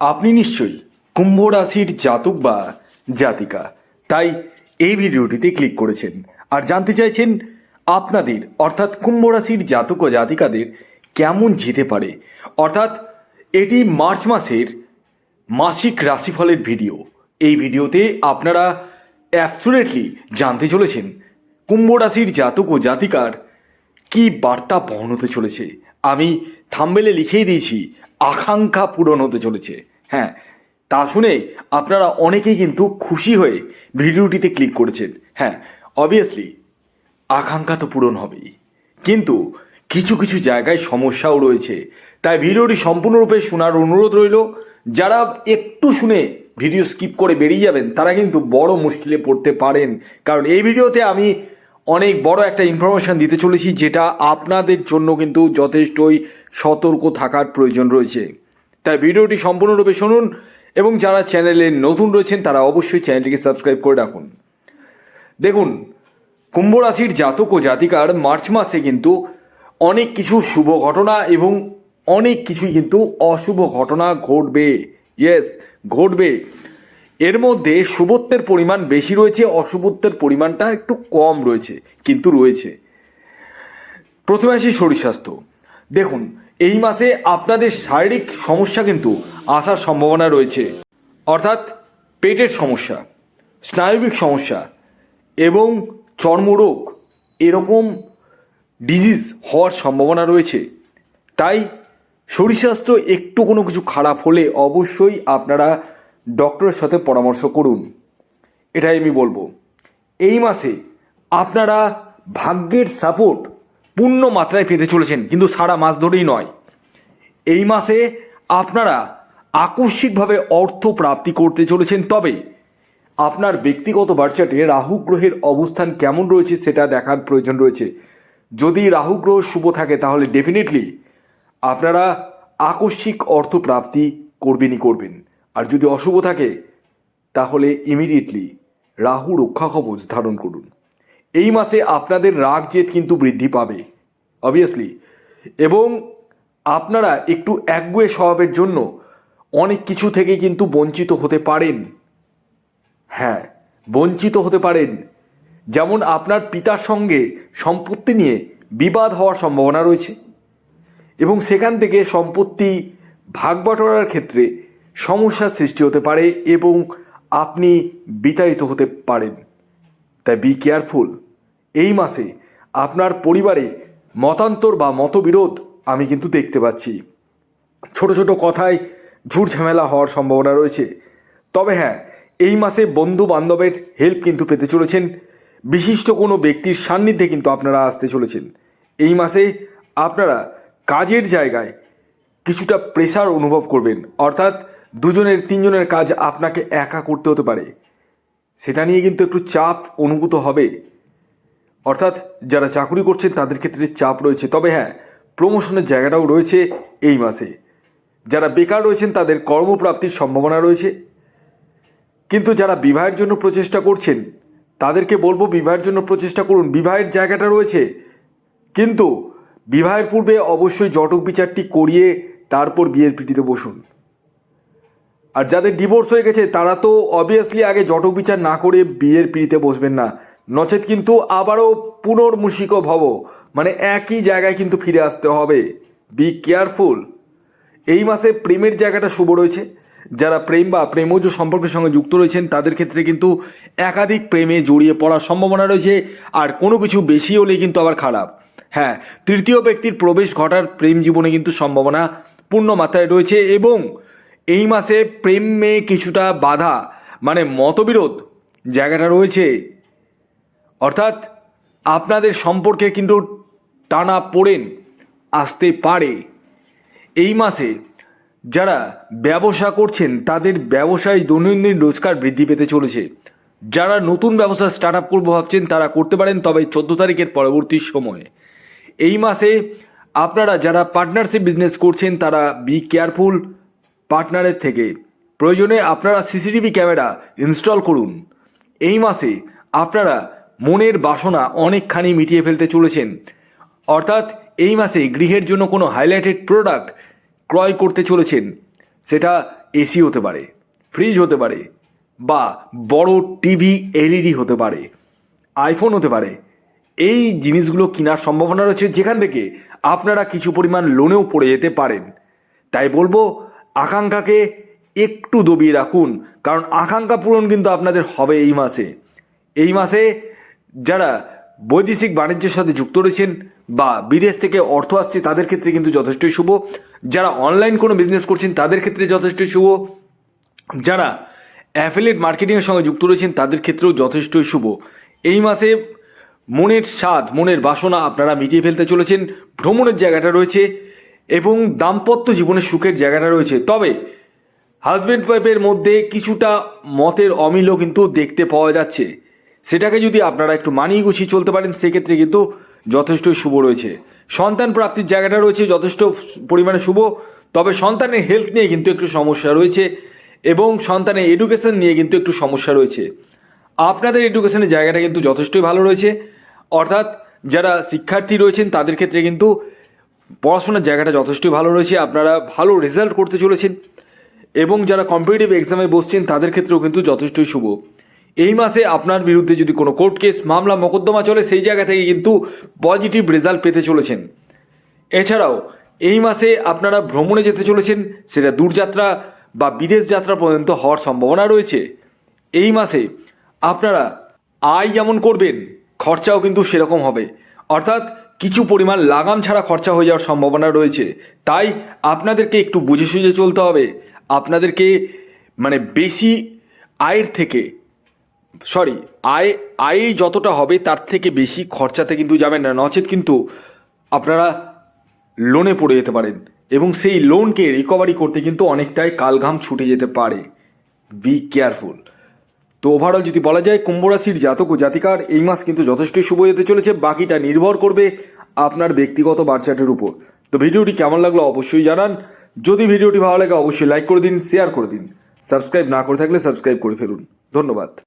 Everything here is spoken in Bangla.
আপনি নিশ্চয়ই কুম্ভ রাশির জাতক বা জাতিকা। তাই এই ভিডিওটিতে ক্লিক করেছেন আর জানতে চাইছেন আপনাদের, অর্থাৎ কুম্ভ রাশির জাতক ও জাতিকাদের কেমন যেতে পারে। অর্থাৎ এটি মার্চ মাসের মাসিক রাশিফলের ভিডিও। এই ভিডিওতে আপনারা অ্যাবসুলেটলি জানতে চলেছেন কুম্ভ রাশির জাতক ও জাতিকার কি বার্তা বহন হতে চলেছে। আমি থাম্বেলে লিখেই দিয়েছি আকাঙ্ক্ষা পূরণ হতে চলেছে। হ্যাঁ তা শুনে আপনারা অনেকেই কিন্তু খুশি হয়ে ভিডিওটিতে ক্লিক করেছেন। হ্যাঁ অবভিয়াসলি আকাঙ্ক্ষা তো পূরণ হবেই। কিন্তু কিছু কিছু জায়গায় সমস্যাও রয়েছে। তাই ভিডিওটি সম্পূর্ণরূপে শোনার অনুরোধ রইল, যারা একটু শুনে ভিডিও স্কিপ করে বেরিয়ে যাবেন, তারা কিন্তু বড় মুশকিলে পড়তে পারেন। কারণ এই ভিডিওতে আমি অনেক বড় একটা ইনফরমেশন দিতে চলেছি, যেটা আপনাদের জন্য কিন্তু যথেষ্টই সতর্ক থাকার প্রয়োজন রয়েছে। তাই ভিডিওটি সম্পূর্ণরূপে শুনুন এবং যারা চ্যানেলে নতুন রয়েছেন, তারা অবশ্যই চ্যানেলটিকে সাবস্ক্রাইব করে রাখুন। দেখুন, কুম্ভ রাশির জাতক ও জাতিকার মার্চ মাসে কিন্তু অনেক কিছু শুভ ঘটনা এবং অনেক কিছুই কিন্তু অশুভ ঘটনা ঘটবে। ইয়েস ঘটবে। এর মধ্যে শুভত্বের পরিমাণ বেশি রয়েছে, অশুভত্বের পরিমাণটা একটু কম রয়েছে, কিন্তু রয়েছে। প্রথমে আসি শরীর স্বাস্থ্য। দেখুন এই মাসে আপনাদের শারীরিক সমস্যা কিন্তু আসার সম্ভাবনা রয়েছে। অর্থাৎ পেটের সমস্যা, স্নায়বিক সমস্যা এবং চর্মরোগ এরকম ডিজিজ হওয়ার সম্ভাবনা রয়েছে। তাই শরীর স্বাস্থ্য একটু কোনো কিছু খারাপ হলে অবশ্যই আপনারা ডক্টরের সাথে পরামর্শ করুন। এটাই আমি বলব। এই মাসে আপনারা ভাগ্যের সাপোর্ট পূর্ণ মাত্রায় পেতে চলেছেন, কিন্তু সারা মাস ধরেই নয়। এই মাসে আপনারা আকস্মিকভাবে অর্থ প্রাপ্তি করতে চলেছেন। তবে আপনার ব্যক্তিগত বার্চাটে রাহু গ্রহের অবস্থান কেমন রয়েছে সেটা দেখার প্রয়োজন রয়েছে। যদি রাহু গ্রহ শুভ থাকে, তাহলে ডেফিনেটলি আপনারা আকস্মিক অর্থ প্রাপ্তি করবেনই করবেন। আর যদি অশুভ থাকে, তাহলে ইমিডিয়েটলি রাহু রক্ষা কবচ ধারণ করুন। এই মাসে আপনাদের রাগ জেদ কিন্তু বৃদ্ধি পাবে অবভিয়াসলি এবং আপনারা একটু একগুয়ে স্বভাবের জন্য অনেক কিছু থেকে কিন্তু বঞ্চিত হতে পারেন। হ্যাঁ বঞ্চিত হতে পারেন। যেমন আপনার পিতার সঙ্গে সম্পত্তি নিয়ে বিবাদ হওয়ার সম্ভাবনা রয়েছে এবং সেখান থেকে সম্পত্তি ভাগ বাটোয়ারার ক্ষেত্রে সমস্যার সৃষ্টি হতে পারে এবং আপনি বিতাড়িত হতে পারেন। তাই বি কেয়ারফুল এই মাসে আপনার পরিবারে মতান্তর বা মতবিরোধ আমি কিন্তু দেখতে পাচ্ছি। ছোট ছোট কথায় ঝুট ঝামেলা হওয়ার সম্ভাবনা রয়েছে। তবে হ্যাঁ এই মাসে বন্ধু বান্ধবের হেল্প কিন্তু পেতে চলেছেন। বিশিষ্ট কোনো ব্যক্তির সান্নিধ্যে কিন্তু আপনারা আসতে চলেছেন। এই মাসে আপনারা কাজের জায়গায় কিছুটা প্রেশার অনুভব করবেন। অর্থাৎ দুজনের, তিনজনের কাজ আপনাকে একা করতে হতে পারে। সেটা নিয়ে কিন্তু একটু চাপ অনুভূত হবে। অর্থাৎ যারা চাকরি করছেন তাদের ক্ষেত্রে চাপ রয়েছে। তবে হ্যাঁ প্রমোশনের জায়গাটাও রয়েছে এই মাসে। যারা বেকার রয়েছেন তাদের কর্মপ্রাপ্তির সম্ভাবনা রয়েছে। কিন্তু যারা বিবাহের জন্য প্রচেষ্টা করছেন, তাদেরকে বলব বিবাহের জন্য প্রচেষ্টা করুন। বিবাহের জায়গাটা রয়েছে। কিন্তু বিবাহের পূর্বে অবশ্যই জটক বিচারটি করিয়ে তারপর বিয়ের পিটিতে বসুন। আর যাদের ডিভোর্স হয়ে গেছে, তারা তো অবভিয়াসলি আগে জটক বিচার না করে বিয়ের পিড়িতে বসবেন না। নচেত কিন্তু আবারও পুনর্মূষিক ভব। মানে একই জায়গায় কিন্তু ফিরে আসতে হবে। বি কেয়ারফুল এই মাসে প্রেমের জায়গাটা শুভ রয়েছে। যারা প্রেম বা প্রেমজ সম্পর্কের সঙ্গে যুক্ত রয়েছেন, তাদের ক্ষেত্রে কিন্তু একাধিক প্রেমে জড়িয়ে পড়ার সম্ভাবনা রয়েছে। আর কোনো কিছু বেশি হলে কিন্তু আবার খারাপ। হ্যাঁ তৃতীয় ব্যক্তির প্রবেশ ঘটার প্রেম জীবনে কিন্তু সম্ভাবনা পূর্ণ মাত্রায় রয়েছে এবং এই মাসে প্রেমে কিছুটা বাধা মানে মতবিরোধ জায়গাটা রয়েছে। অর্থাৎ আপনাদের সম্পর্কে কিন্তু টানা পড়েন আসতে পারে। এই মাসে যারা ব্যবসা করছেন, তাদের ব্যবসায় দৈনন্দিন রোজগার বৃদ্ধি পেতে চলেছে। যারা নতুন ব্যবসা স্টার্ট আপ করব ভাবছেন, তারা করতে পারেন, তবে চোদ্দ তারিখের পরবর্তী সময়ে। এই মাসে আপনারা যারা পার্টনারশিপ বিজনেস করছেন, তারা বি কেয়ারফুল পার্টনারের থেকে। প্রয়োজনে আপনারা সিসিটিভি ক্যামেরা ইনস্টল করুন। এই মাসে আপনারা মনের বাসনা অনেকখানি মিটিয়ে ফেলতে চলেছেন। অর্থাৎ এই মাসে গৃহের জন্য কোনো হাইলাইটেড প্রোডাক্ট ক্রয় করতে চলেছেন। সেটা এসি হতে পারে, ফ্রিজ হতে পারে, বা বড় টিভি, এলইডি হতে পারে, আইফোন হতে পারে। এই জিনিসগুলো কেনার সম্ভাবনা রয়েছে যেখান থেকে আপনারা কিছু পরিমাণ লোনেও পড়ে যেতে পারেন। তাই বলব, আকাঙ্ক্ষাকে একটু দবিয়ে রাখুন, কারণ আকাঙ্ক্ষা পূরণ কিন্তু আপনাদের হবে এই মাসে। এই মাসে যারা বৈদেশিক বাণিজ্যের সাথে যুক্ত রয়েছেন বা বিদেশ থেকে অর্থ আসছে, তাদের ক্ষেত্রে কিন্তু যথেষ্টই শুভ। যারা অনলাইন কোনো বিজনেস করছেন, তাদের ক্ষেত্রে যথেষ্টই শুভ। যারা অ্যাফিলিয়েট মার্কেটিংয়ের সঙ্গে যুক্ত রয়েছেন, তাদের ক্ষেত্রেও যথেষ্টই শুভ। এই মাসে মনের স্বাদ, মনের বাসনা আপনারা মিটিয়ে ফেলতে চলেছেন। ভ্রমণের জায়গাটা রয়েছে এবং দাম্পত্য জীবনের সুখের জায়গাটা রয়েছে। তবে হাজব্যান্ড ওয়াইফের মধ্যে কিছুটা মতের অমিলও কিন্তু দেখতে পাওয়া যাচ্ছে। সেটাকে যদি আপনারা একটু মানিয়ে গুছিয়ে চলতে পারেন, সেক্ষেত্রে কিন্তু যথেষ্টই শুভ রয়েছে। সন্তান প্রাপ্তির জায়গাটা রয়েছে, যথেষ্ট পরিমাণে শুভ। তবে সন্তানের হেলথ নিয়ে কিন্তু একটু সমস্যা রয়েছে এবং সন্তানের এডুকেশন নিয়ে কিন্তু একটু সমস্যা রয়েছে। আপনাদের এডুকেশনের জায়গাটা কিন্তু যথেষ্টই ভালো রয়েছে। অর্থাৎ যারা শিক্ষার্থী রয়েছেন, তাদের ক্ষেত্রে কিন্তু পড়াশোনার জায়গাটা যথেষ্টই ভালো রয়েছে। আপনারা ভালো রেজাল্ট করতে চলেছেন এবং যারা কম্পিটিটিভ এক্সামে বসছেন, তাদের ক্ষেত্রেও কিন্তু যথেষ্টই শুভ। এই মাসে আপনার বিরুদ্ধে যদি কোনো কোর্ট কেস, মামলা, মোকদ্দমা চলে, সেই জায়গা থেকে কিন্তু পজিটিভ রেজাল্ট পেতে চলেছেন। এছাড়াও, এই মাসে আপনারা ভ্রমণে যেতে চলেছেন, সেটা দূরযাত্রা বা বিদেশ যাত্রা পর্যন্ত হওয়ার সম্ভাবনা রয়েছে। এই মাসে আপনারা আয় যেমন করবেন, খরচাও কিন্তু সেরকম হবে। অর্থাৎ কিছু পরিমাণ লাগাম ছাড়া খরচা হয়ে যাওয়ার সম্ভাবনা রয়েছে। তাই আপনাদেরকে একটু বুঝে সুঝে চলতে হবে। আপনাদেরকে মানে বেশি আয়ের থেকে সরি, আয় আয় যতটা হবে তার থেকে বেশি খরচাতে কিন্তু যাবেন না। নচেত কিন্তু আপনারা লোনে পড়ে যেতে পারেন এবং সেই লোনকে রিকভারি করতে কিন্তু অনেকটাই কালঘাম ছুটে যেতে পারে। বি কেয়ারফুল তো ওভারঅল যদি বলা যায়, কুম্ভ রাশির জাতক ও জাতিকার এই মাস কিন্তু যথেষ্টই শুভ যেতে চলেছে। বাকিটা নির্ভর করবে আপনার ব্যক্তিগত বার্চার্টের উপর। তো ভিডিওটি কেমন লাগল অবশ্যই জানান। যদি ভিডিওটি ভালো লাগে, অবশ্যই লাইক করে দিন শেয়ার করে দিন। সাবস্ক্রাইব না করে থাকলে সাবস্ক্রাইব করে ফেলুন। ধন্যবাদ।